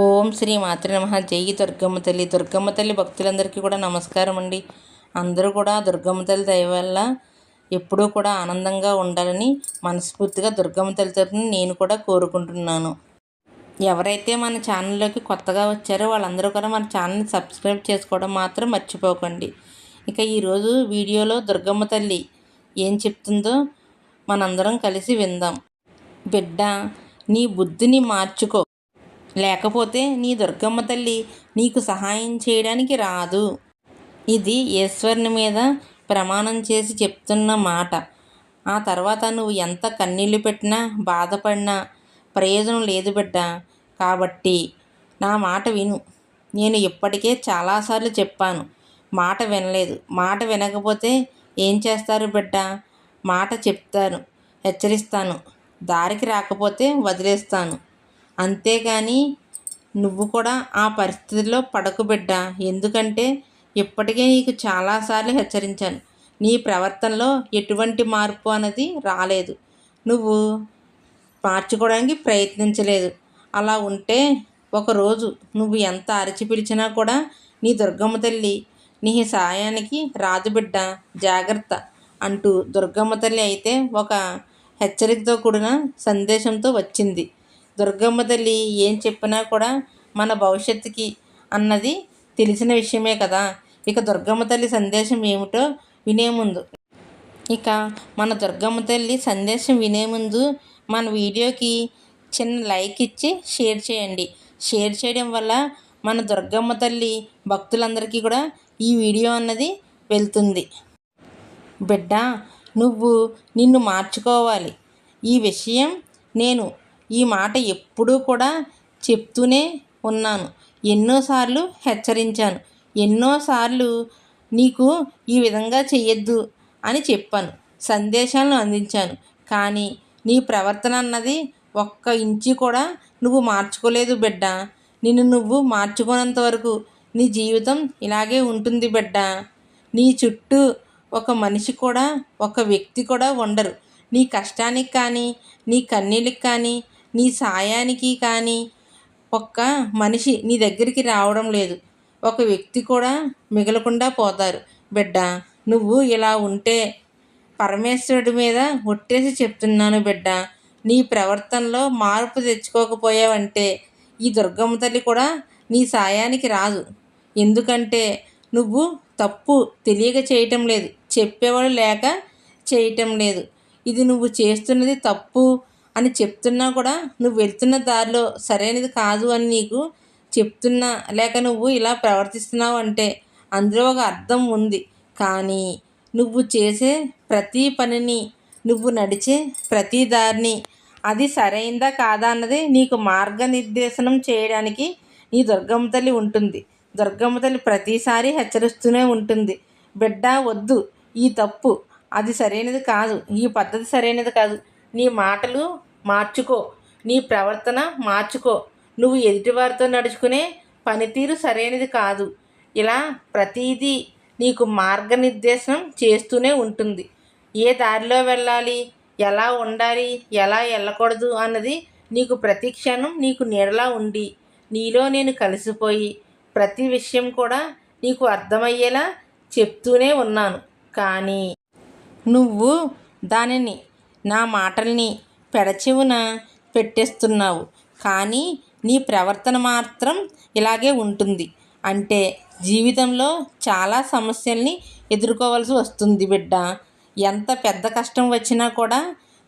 ఓం శ్రీ మాతృ నమ. జై దుర్గమ్మ తల్లి. దుర్గమ్మ తల్లి భక్తులందరికీ కూడా నమస్కారం అండి. అందరూ కూడా దుర్గమ్మ తల్లి దయ వల్ల ఎప్పుడూ కూడా ఆనందంగా ఉండాలని మనస్ఫూర్తిగా దుర్గమ్మ తల్లి తరపున నేను కూడా కోరుకుంటున్నాను. ఎవరైతే మన ఛానల్లోకి కొత్తగా వచ్చారో వాళ్ళందరూ కూడా మన ఛానల్ని సబ్స్క్రైబ్ చేసుకోవడం మాత్రం మర్చిపోకండి. ఇక ఈరోజు వీడియోలో దుర్గమ్మ తల్లి ఏం చెప్తుందో మనందరం కలిసి విందాం. బిడ్డ నీ బుద్ధిని మార్చుకో. లేకపోతే నీ దుర్గమ్మ తల్లి నీకు సహాయం చేయడానికి రాదు. ఇది ఈశ్వరుని మీద ప్రమాణం చేసి చెప్తున్న మాట. ఆ తర్వాత నువ్వు ఎంత కన్నీళ్ళు పెట్టినా బాధపడినా ప్రయోజనం లేదు బిడ్డ. కాబట్టి నా మాట విను. నేను ఇప్పటికే చాలాసార్లు చెప్పాను. మాట వినలేదు. మాట వినకపోతే ఏం చేస్తారు బిడ్డ? మాట చెప్తాను హెచ్చరిస్తాను. దారికి రాకపోతే వదిలేస్తాను. అంతేగాని నువ్వు కూడా ఆ పరిస్థితిలో పడకు బిడ్డ ఎందుకంటే ఇప్పటికే నీకు చాలాసార్లు హెచ్చరించాను. నీ ప్రవర్తనలో ఎటువంటి మార్పు అనేది రాలేదు. నువ్వు మార్చుకోవడానికి ప్రయత్నించలేదు. అలా ఉంటే ఒకరోజు నువ్వు ఎంత అరిచి పిలిచినా కూడా నీ దుర్గమ్మ తల్లి నీ సాయానికి రాదు బిడ్డ జాగ్రత్త అంటూ దుర్గమ్మ తల్లి అయితే ఒక హెచ్చరికతో కూడిన సందేశంతో వచ్చింది. దుర్గమ్మ తల్లి ఏం చెప్పినా కూడా మన భవిష్యత్తుకి అన్నది తెలిసిన విషయమే కదా. ఇక దుర్గమ్మ తల్లి సందేశం ఏమిటో వినే ముందు. ఇక మన దుర్గమ్మ తల్లి సందేశం వినే ముందు మన వీడియోకి చిన్న లైక్ ఇచ్చి షేర్ చేయండి. షేర్ చేయడం వల్ల మన దుర్గమ్మ తల్లి భక్తులందరికీ కూడా ఈ వీడియో అన్నది వెళ్తుంది. బిడ్డ నువ్వు నిన్ను మార్చుకోవాలి. ఈ విషయం నేను ఈ మాట ఎప్పుడూ కూడా చెప్తూనే ఉన్నాను. ఎన్నోసార్లు హెచ్చరించాను. ఎన్నోసార్లు నీకు ఈ విధంగా చెయ్యొద్దు అని చెప్పాను. సందేశాలను అందించాను. కానీ నీ ప్రవర్తన అన్నది ఒక్క ఇంచు కూడా నువ్వు మార్చుకోలేదు బిడ్డ. నిన్ను నువ్వు మార్చుకోనంత వరకు నీ జీవితం ఇలాగే ఉంటుంది బిడ్డ. నీ చుట్టూ ఒక మనిషి కూడా ఒక వ్యక్తి కూడా ఉండరు. నీ కష్టానికి కానీ నీ కన్నీళ్ళకి కానీ నీ సాయానికి కానీ ఒక్క మనిషి నీ దగ్గరికి రావడం లేదు. ఒక వ్యక్తి కూడా మిగలకుండా పోతారు. బిడ్డ నువ్వు ఇలా ఉంటే పరమేశ్వరుడి మీద ఒట్టేసి చెప్తున్నాను బిడ్డ. నీ ప్రవర్తనలో మార్పు తెచ్చుకోకపోయావంటే ఈ దుర్గమ్మ తల్లి కూడా నీ సాయానికి రాదు. ఎందుకంటే నువ్వు తప్పు తెలియక చేయటం లేదు. చెప్పేవాడు లేక చేయటం లేదు. ఇది నువ్వు చేస్తున్నది తప్పు అని చెప్తున్నా కూడా నువ్వు వెళ్తున్న దారిలో సరైనది కాదు అని నీకు చెప్తున్నా. లేక నువ్వు ఇలా ప్రవర్తిస్తున్నావు అంటే అందులో ఒక అర్థం ఉంది. కానీ నువ్వు చేసే ప్రతి పనిని నువ్వు నడిచే ప్రతి దారిని అది సరైందా కాదా అన్నది నీకు మార్గనిర్దేశనం చేయడానికి నీ దుర్గమ్మ తల్లి ఉంటుంది. దుర్గమ్మ తల్లి ప్రతిసారి హెచ్చరిస్తూనే ఉంటుంది. బిడ్డ వద్దు. ఈ తప్పు. అది సరైనది కాదు. ఈ పద్ధతి సరైనది కాదు. నీ మాటలు మార్చుకో. నీ ప్రవర్తన మార్చుకో. నువ్వు ఎదుటివారితో నడుచుకునే పనితీరు సరైనది కాదు. ఇలా ప్రతీదీ నీకు మార్గనిర్దేశం చేస్తూనే ఉంటుంది. ఏ దారిలో వెళ్ళాలి? ఎలా ఉండాలి? ఎలా వెళ్ళకూడదు? అన్నది నీకు ప్రతి క్షణం నీకు నీడలా ఉండి నీలో నేను కలిసిపోయి ప్రతి విషయం కూడా నీకు అర్థమయ్యేలా చెప్తూనే ఉన్నాను. కానీ నువ్వు దానిని నా మాటల్ని పెడచెవున పెట్టేస్తున్నావు. కానీ నీ ప్రవర్తన మాత్రం ఇలాగే ఉంటుంది. అంటే జీవితంలో చాలా సమస్యల్ని ఎదుర్కోవాల్సి వస్తుంది బిడ్డ. ఎంత పెద్ద కష్టం వచ్చినా కూడా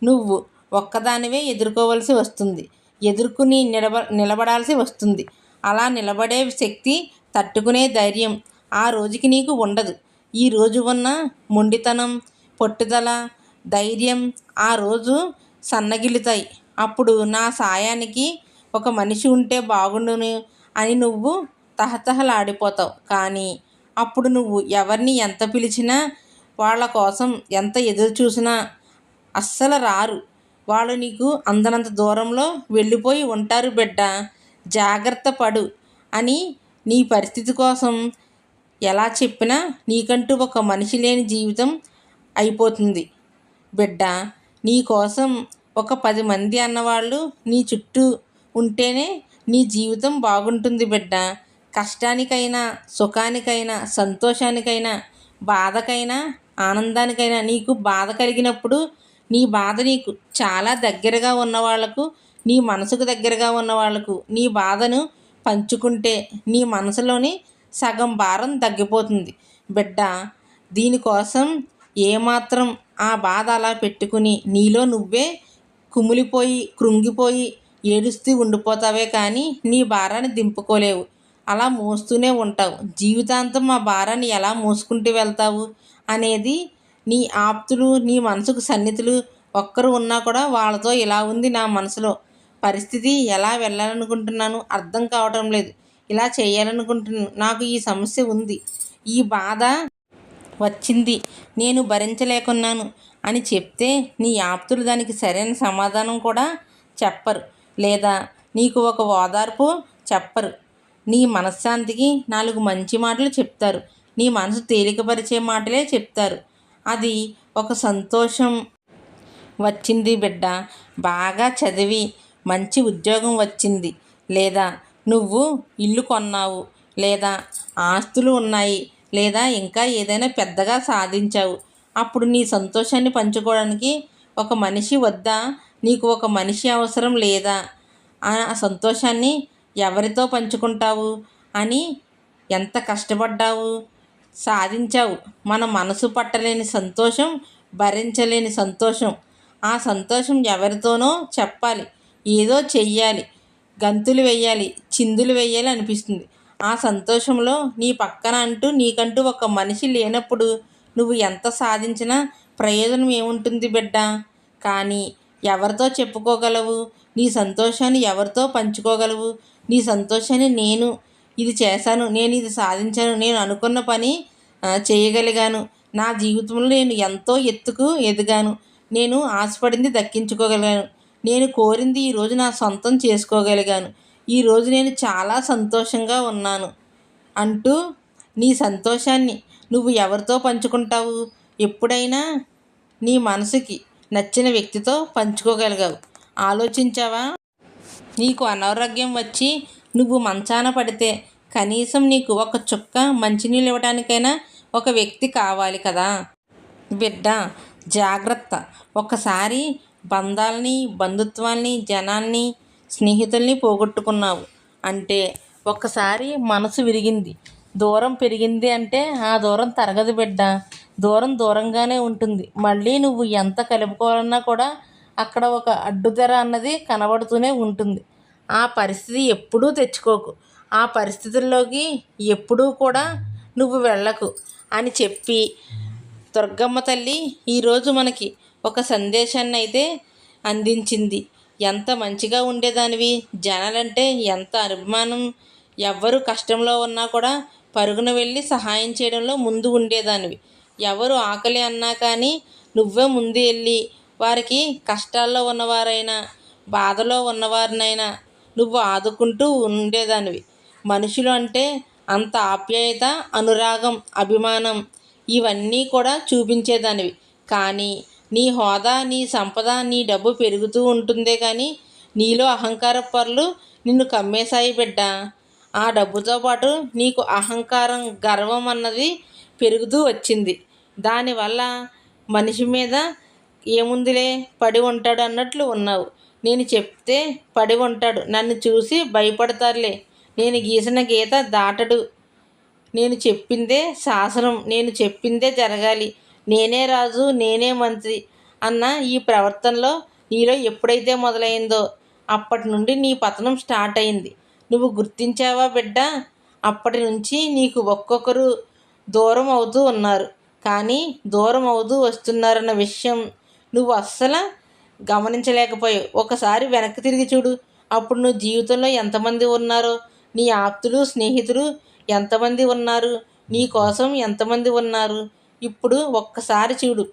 నువ్వు ఒక్కదానివే ఎదుర్కోవాల్సి వస్తుంది. ఎదుర్కొని నిలబ నిలబడాల్సి వస్తుంది. అలా నిలబడే శక్తి తట్టుకునే ధైర్యం ఆ రోజుకి నీకు ఉండదు. ఈ రోజు ఉన్న మొండితనం పట్టుదల ధైర్యం ఆ రోజు సన్నగిలుతాయి అప్పుడు నా సాయానికి ఒక మనిషి ఉంటే బాగుండును అని నువ్వు తహతహలాడిపోతావు. కానీ అప్పుడు నువ్వు ఎవరిని ఎంత పిలిచినా వాళ్ళ కోసం ఎంత ఎదురు చూసినా అస్సలు రారు. వాళ్ళు నీకు అందనంత దూరంలో వెళ్ళిపోయి ఉంటారు బిడ్డ. జాగ్రత్త పడు అని నీ పరిస్థితి కోసం ఎలా చెప్పినా నీకంటూ ఒక మనిషి లేని జీవితం అయిపోతుంది బిడ్డ. నీ కోసం ఒక పది మంది అన్నవాళ్ళు నీ చుట్టూ ఉంటేనే నీ జీవితం బాగుంటుంది బిడ్డ. కష్టానికైనా సుఖానికైనా సంతోషానికైనా బాధకైనా ఆనందానికైనా నీకు బాధ కలిగినప్పుడు నీ బాధ నీకు చాలా దగ్గరగా ఉన్న వాళ్ళకు నీ మనసుకు దగ్గరగా ఉన్న వాళ్ళకు నీ బాధను పంచుకుంటే నీ మనసులోని సగం భారం తగ్గిపోతుంది బిడ్డ. దీనికోసం ఏమాత్రం ఆ బాధ అలా పెట్టుకుని నీలో నువ్వే కుమిలిపోయి కృంగిపోయి ఏడుస్తూ ఉండిపోతావే కానీ నీ భారాన్ని దింపుకోలేవు. అలా మోస్తూనే ఉంటావు. జీవితాంతం ఆ భారాన్ని ఎలా మోసుకుంటూ వెళ్తావు అనేది నీ ఆప్తులు నీ మనసుకు సన్నిహితులు ఒక్కరు ఉన్నా కూడా వాళ్ళతో ఇలా ఉంది నా మనసులో. పరిస్థితి ఎలా వెళ్ళాలనుకుంటున్నాను అర్థం కావటం లేదు. ఇలా చేయాలనుకుంటున్నాను నాకు ఈ సమస్య ఉంది. ఈ బాధ వచ్చింది. నేను భరించలేకున్నాను. అని చెప్తే నీ ఆప్తులు దానికి సరైన సమాధానం కూడా చెప్పరు. లేదా నీకు ఒక ఓదార్పు చెప్పరు. నీ మనశ్శాంతికి నాలుగు మంచి మాటలు చెప్తారు. నీ మనసు తేలికపరిచే మాటలే చెప్తారు. అది ఒక సంతోషం. వచ్చింది బిడ్డ. బాగా చదివి మంచి ఉద్యోగం వచ్చింది. లేదా నువ్వు ఇల్లు కొన్నావు. లేదా ఆస్తులు ఉన్నాయి. లేదా ఇంకా ఏదైనా పెద్దగా సాధించావు. అప్పుడు నీ సంతోషాన్ని పంచుకోవడానికి ఒక మనిషి వద్దా? నీకు ఒక మనిషి అవసరం లేదా? ఆ సంతోషాన్ని ఎవరితో పంచుకుంటావు? అని ఎంత కష్టపడ్డావు? సాధించావు. మన మనసు పట్టలేని సంతోషం భరించలేని సంతోషం. ఆ సంతోషం ఎవరితోనో చెప్పాలి. ఏదో చెయ్యాలి. గంతులు వెయ్యాలి చిందులు వెయ్యాలి అనిపిస్తుంది. ఆ సంతోషంలో నీ పక్కన అంటూ నీకంటూ ఒక మనిషి లేనప్పుడు నువ్వు ఎంత సాధించినా ప్రయోజనం ఏముంటుంది బిడ్డ? కానీ ఎవరితో చెప్పుకోగలవు? నీ సంతోషాన్ని ఎవరితో పంచుకోగలవు? నీ సంతోషాన్ని నేను ఇది చేశాను నేను ఇది సాధించాను నేను అనుకున్న పని చేయగలిగాను. నా జీవితంలో నేను ఎంతో ఎత్తుకు ఎదిగాను. నేను ఆశపడింది దక్కించుకోగలిగాను. నేను కోరింది ఈరోజు నా సొంతం చేసుకోగలిగాను. ఈరోజు నేను చాలా సంతోషంగా ఉన్నాను. అంటూ నీ సంతోషాన్ని నువ్వు ఎవరితో పంచుకుంటావు? ఎప్పుడైనా నీ మనసుకి నచ్చిన వ్యక్తితో పంచుకోగలిగావు. ఆలోచించావా? నీకు అనారోగ్యం వచ్చి నువ్వు మంచాన పడితే కనీసం నీకు ఒక చుక్క మంచినీళ్ళు ఇవ్వడానికైనా ఒక వ్యక్తి కావాలి కదా. బిడ్డ జాగ్రత్త. ఒకసారి బంధాలని బంధుత్వాల్ని జనాన్ని స్నేహితుల్ని పోగొట్టుకున్నావు అంటే ఒక్కసారి మనసు విరిగింది. దూరం పెరిగింది అంటే ఆ దూరం తరగదు బిడ్డ. దూరం దూరంగానే ఉంటుంది. మళ్ళీ నువ్వు ఎంత కలుపుకోవాలన్నా కూడా అక్కడ ఒక అడ్డుదర అన్నది కనబడుతూనే ఉంటుంది. ఆ పరిస్థితి ఎప్పుడూ తెచ్చుకోకు. ఆ పరిస్థితుల్లోకి ఎప్పుడూ కూడా నువ్వు వెళ్ళకు అని చెప్పి దుర్గమ్మ తల్లి ఈరోజు మనకి ఒక సందేశాన్ని అయితే అందించింది. ఎంత మంచిగా ఉండేదానివి? జనాలంటే ఎంత అభిమానం ఎవ్వరు కష్టంలో ఉన్నా కూడా పరుగున వెళ్ళి సహాయం చేయడంలో ముందు ఉండేదానివి. ఎవరు ఆకలి అన్నా కానీ నువ్వే ముందు వెళ్ళి వారికి కష్టాల్లో ఉన్నవారైనా బాధలో ఉన్నవారినైనా నువ్వు ఆదుకుంటూ ఉండేదానివి. మనుషులు అంటే అంత ఆప్యాయత అనురాగం అభిమానం ఇవన్నీ కూడా చూపించేదానివి. కానీ నీ హోదా నీ సంపద నీ డబ్బు పెరుగుతూ ఉంటుందే కానీ నీలో అహంకార పరులు నిన్ను కమ్మేశాయి బిడ్డ. ఆ డబ్బుతో పాటు నీకు అహంకారం గర్వం అన్నది పెరుగుతూ వచ్చింది. దానివల్ల మనిషి మీద ఏముందిలే? పడి ఉంటాడు అన్నట్లు ఉన్నావు. నేను చెప్తే పడి ఉంటాడు. నన్ను చూసి భయపడతారులే. నేను గీసిన గీత దాటడు. నేను చెప్పిందే శాసనం. నేను చెప్పిందే జరగాలి. నేనే రాజు నేనే మంత్రి అన్న ఈ ప్రవర్తనలో నీలో ఎప్పుడైతే మొదలైందో అప్పటి నుండి నీ పతనం స్టార్ట్ అయింది. నువ్వు గుర్తించావా బిడ్డ? అప్పటి నుంచి నీకు ఒక్కొక్కరు దూరం అవుతూ ఉన్నారు. కానీ దూరం అవుతూ వస్తున్నారన్న విషయం నువ్వు అస్సలు గమనించలేకపోయావు. ఒకసారి వెనక్కి తిరిగి చూడు. అప్పుడు నువ్వు జీవితంలో ఎంతమంది ఉన్నారో నీ ఆప్తులు స్నేహితులు ఎంతమంది ఉన్నారు నీ కోసం ఎంతమంది ఉన్నారు ఇప్పుడు ఒక్కసారి చూడు.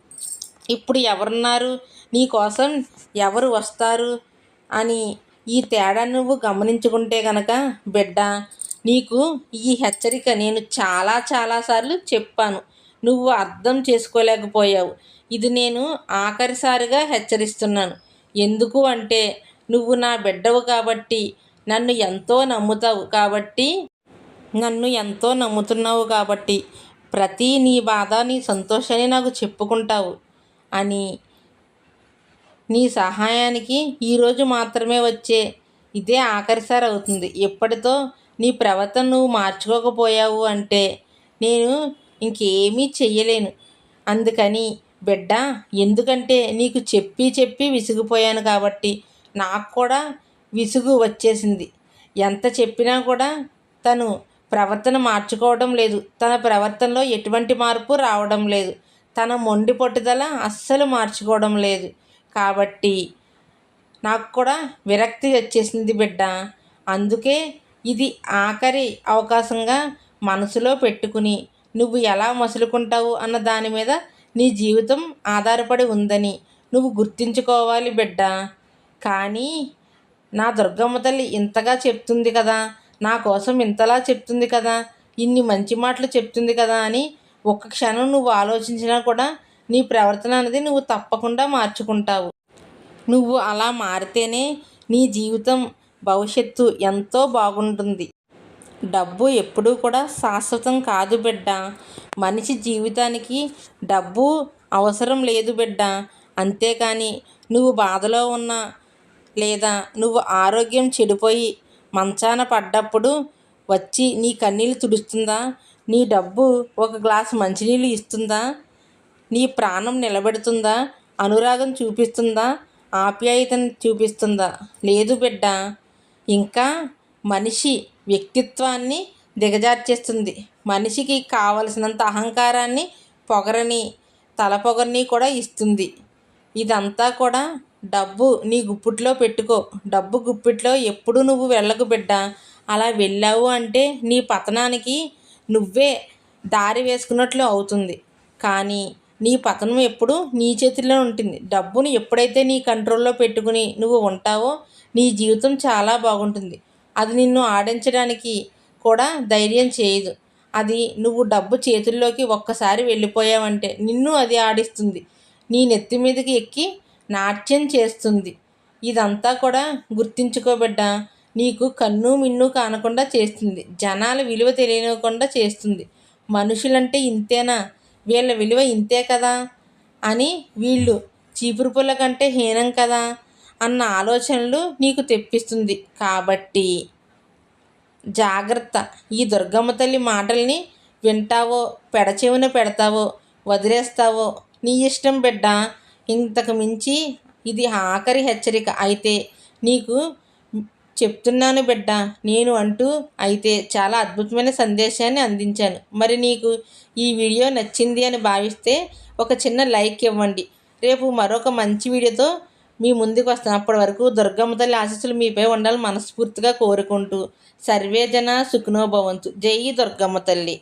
ఇప్పుడు ఎవరున్నారు? నీ కోసం ఎవరు వస్తారు? అని ఈ తేడా నువ్వు గమనించుకుంటే గనక బిడ్డ నీకు ఈ హెచ్చరిక నేను చాలా చాలాసార్లు చెప్పాను. నువ్వు అర్థం చేసుకోలేకపోయావు. ఇది నేను ఆఖరిసారిగా హెచ్చరిస్తున్నాను. ఎందుకు అంటే నువ్వు నా బిడ్డవు కాబట్టి నన్ను ఎంతో నమ్ముతావు కాబట్టి నన్ను ఎంతో నమ్ముతున్నావు కాబట్టి ప్రతి నీ బాధ నీ సంతోషాన్ని నాకు చెప్పుకుంటావు అని నీ సహాయానికి ఈరోజు మాత్రమే వచ్చే ఇదే ఆఖరిసారి అవుతుంది. ఎప్పటితో నీ ప్రవర్తన నువ్వు మార్చుకోకపోయావు అంటే నేను ఇంకేమీ చెయ్యలేను. అందుకని బిడ్డ ఎందుకంటే నీకు చెప్పి చెప్పి విసిగిపోయాను కాబట్టి నాకు కూడా విసుగు వచ్చేసింది. ఎంత చెప్పినా కూడా తను ప్రవర్తన మార్చుకోవడం లేదు. తన ప్రవర్తనలో ఎటువంటి మార్పు రావడం లేదు. తన మొండి పట్టుదల అస్సలు మార్చుకోవడం లేదు. కాబట్టి నాకు కూడా విరక్తి వచ్చేసింది బిడ్డ. అందుకే ఇది ఆఖరి అవకాశంగా మనసులో పెట్టుకుని నువ్వు ఎలా మసులుకుంటావు అన్న దాని మీద నీ జీవితం ఆధారపడి ఉందని నువ్వు గుర్తించుకోవాలి బిడ్డ. కానీ నా దుర్గమ్మ తల్లి ఇంతగా చెప్తుంది కదా నా కోసం ఇంతలా చెప్తుంది కదా ఇన్ని మంచి మాటలు చెప్తుంది కదా అని ఒక్క క్షణం నువ్వు ఆలోచించినా కూడా నీ ప్రవర్తన అనేది నువ్వు తప్పకుండా మార్చుకుంటావు. నువ్వు అలా మారితేనే నీ జీవితం భవిష్యత్తు ఎంతో బాగుంటుంది. డబ్బు ఎప్పుడూ కూడా శాశ్వతం కాదు బిడ్డ. మనిషి జీవితానికి డబ్బు అవసరం లేదు బిడ్డ. అంతేకాని నువ్వు బాధలో ఉన్నా లేదా నువ్వు ఆరోగ్యం చెడిపోయి మంచాన పడ్డప్పుడు వచ్చి నీ కన్నీళ్ళు తుడుస్తుందా? నీ డబ్బు ఒక గ్లాసు మంచినీళ్ళు ఇస్తుందా? నీ ప్రాణం నిలబెడుతుందా? అనురాగం చూపిస్తుందా? ఆప్యాయతను చూపిస్తుందా? లేదు బిడ్డ ఇంకా మనిషి వ్యక్తిత్వాన్ని దిగజార్చేస్తుంది. మనిషికి కావలసినంత అహంకారాన్ని పొగరని తల పొగరని కూడా ఇస్తుంది. ఇదంతా కూడా డబ్బు నీ గుప్పిట్లో పెట్టుకో. డబ్బు గుప్పిట్లో ఎప్పుడు నువ్వు వెళ్ళకు బిడ్డ. అలా వెళ్ళావు అంటే నీ పతనానికి నువ్వే దారి వేసుకున్నట్లు అవుతుంది. కానీ నీ పతనం ఎప్పుడు నీ చేతిలో ఉంటుంది. డబ్బును ఎప్పుడైతే నీ కంట్రోల్లో పెట్టుకుని నువ్వు ఉంటావో నీ జీవితం చాలా బాగుంటుంది. అది నిన్ను ఆడించడానికి కూడా ధైర్యం చేయదు. అది నువ్వు డబ్బు చేతుల్లోకి ఒక్కసారి వెళ్ళిపోయావంటే నిన్ను అది ఆడిస్తుంది. నీ నెత్తి మీదకి ఎక్కి నాట్యం చేస్తుంది. ఇదంతా కూడా గుర్తించుకోబిడ్డ నీకు కన్ను మిన్ను కానకుండా చేస్తుంది. జనాల విలువ తెలియనివ్వకుండా చేస్తుంది. మనుషులంటే ఇంతేనా? వీళ్ళ విలువ ఇంతే కదా? అని వీళ్ళు చీపురు పుల్ల కంటే హీనం కదా? అన్న ఆలోచనలు నీకు తెప్పిస్తుంది. కాబట్టి జాగ్రత్త. ఈ దుర్గమ్మ తల్లి మాటల్ని వింటావో పెడచెవిన పెడతావో వదిలేస్తావో నీ ఇష్టం బిడ్డ. ఇంతకు మించి ఇది ఆఖరి హెచ్చరిక. అయితే నీకు చెప్తున్నాను బిడ్డ నేను అంటూ అయితే చాలా అద్భుతమైన సందేశాన్ని అందించాను. మరి నీకు ఈ వీడియో నచ్చింది అని భావిస్తే ఒక చిన్న లైక్ ఇవ్వండి. రేపు మరొక మంచి వీడియోతో మీ ముందుకు వస్తాను. అప్పటి వరకు దుర్గమ్మ తల్లి ఆశీస్సులు మీపై ఉండాలని మనస్ఫూర్తిగా కోరుకుంటూ సర్వేజన సుఖనోభవంతు జై దుర్గమ్మ తల్లి.